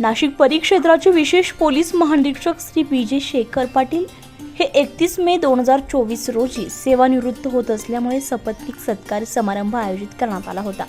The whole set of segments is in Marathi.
नाशिक परिक्षेत्राचे विशेष पोलीस महानिरीक्षक श्री विजय शेखर पाटील हे एकतीस मे दोन हजार चोवीस रोजी सेवानिवृत्त होत असल्यामुळे सपत्निक सत्कार समारंभ आयोजित करण्यात आला होता.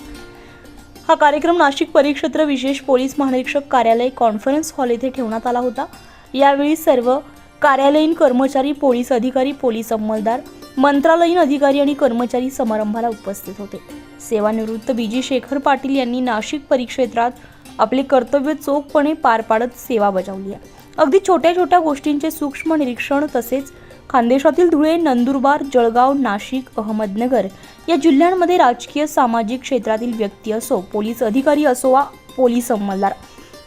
हा कार्यक्रम नाशिक परिक्षेत्र विशेष पोलीस महानिरीक्षक कार्यालय कॉन्फरन्स हॉल येथे ठेवण्यात आला होता. यावेळी सर्व कार्यालयीन कर्मचारी पोलीस अधिकारी पोलीस अंमलदार मंत्रालयीन अधिकारी आणि कर्मचारी समारंभाला उपस्थित होते. सेवानिवृत्त बीजी शेखर पाटील यांनी नाशिक परिक्षेत्रात आपले कर्तव्य चोखपणे पार पाडत सेवा बजावली आहे. अगदी छोट्या छोट्या गोष्टींचे सूक्ष्म निरीक्षण तसेच खानदेशातील धुळे नंदुरबार जळगाव नाशिक अहमदनगर या जिल्ह्यांमध्ये राजकीय सामाजिक क्षेत्रातील व्यक्ती असो पोलीस अधिकारी असो वा पोलीस अंमलदार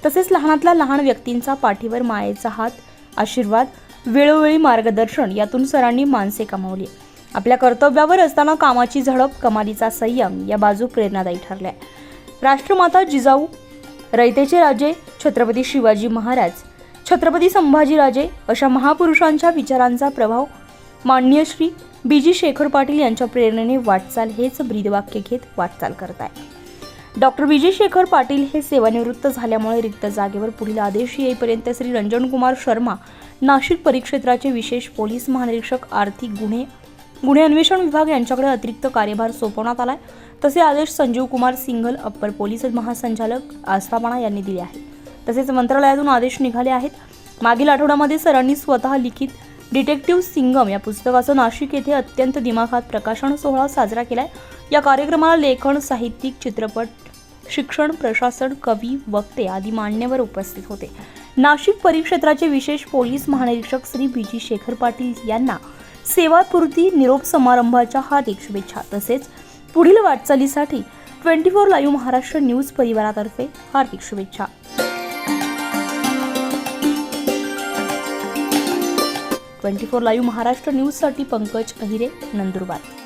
तसेच लहानातला लहान व्यक्तींचा पाठीवर मायेचा हात आशीर्वाद वेळोवेळी मार्गदर्शन यातून सरांनी माणसे कमावली. आपल्या कर्तव्यावर असताना कामाची झडप कमालीचा संयम या बाजू प्रेरणादायी ठरल्या. राष्ट्रमाता जिजाऊ रयतेचे राजे छत्रपती शिवाजी महाराज छत्रपती संभाजीराजे अशा महापुरुषांच्या विचारांचा प्रभाव मान्य श्री बी जी शेखर पाटील यांच्या प्रेरणेने वाटचाल हेच ब्रीदवाक्य घेत वाटचाल करत आहे डॉक्टर विजय शेखर पाटील हे सेवानिवृत्त झाल्यामुळे रिक्त जागेवर पुढील आदेश येईपर्यंत श्री रंजनकुमार शर्मा नाशिक परिक्षेत्राचे विशेष पोलीस महानिरीक्षक आर्थिक गुन्हे गुन्हे अन्वेषण विभाग यांच्याकडे अतिरिक्त कार्यभार सोपवण्यात आलाय. तसे आदेश संजीव कुमार सिंघल अप्पर पोलीस महासंचालक आस्थापना यांनी दिले आहेत. तसेच मंत्रालयातून आदेश निघाले आहेत. मागील आठवड्यामध्ये सरांनी स्वतः लिखित डिटेक्टिव्ह सिंगम या पुस्तकाचं नाशिक येथे अत्यंत दिमाखात प्रकाशन सोहळा साजरा केलाय. या कार्यक्रमाला लेखन साहित्यिक चित्रपट शिक्षण प्रशासन कवी वक्ते आदी मान्यवर उपस्थित होते. नाशिक परिक्षेत्राचे विशेष पोलीस महानिरीक्षक श्री बी जी शेखर पाटील यांना सेवापूर्ती निरोप समारंभाच्या हार्दिक शुभेच्छा. तसेच पुढील वाटचालीसाठी twenty four live Maharashtra news परिवारातर्फे हार्दिक शुभेच्छा. ट्वेंटी फोर लाईव्ह महाराष्ट्र न्यूजसाठी पंकज अहिरे नंदुरबार.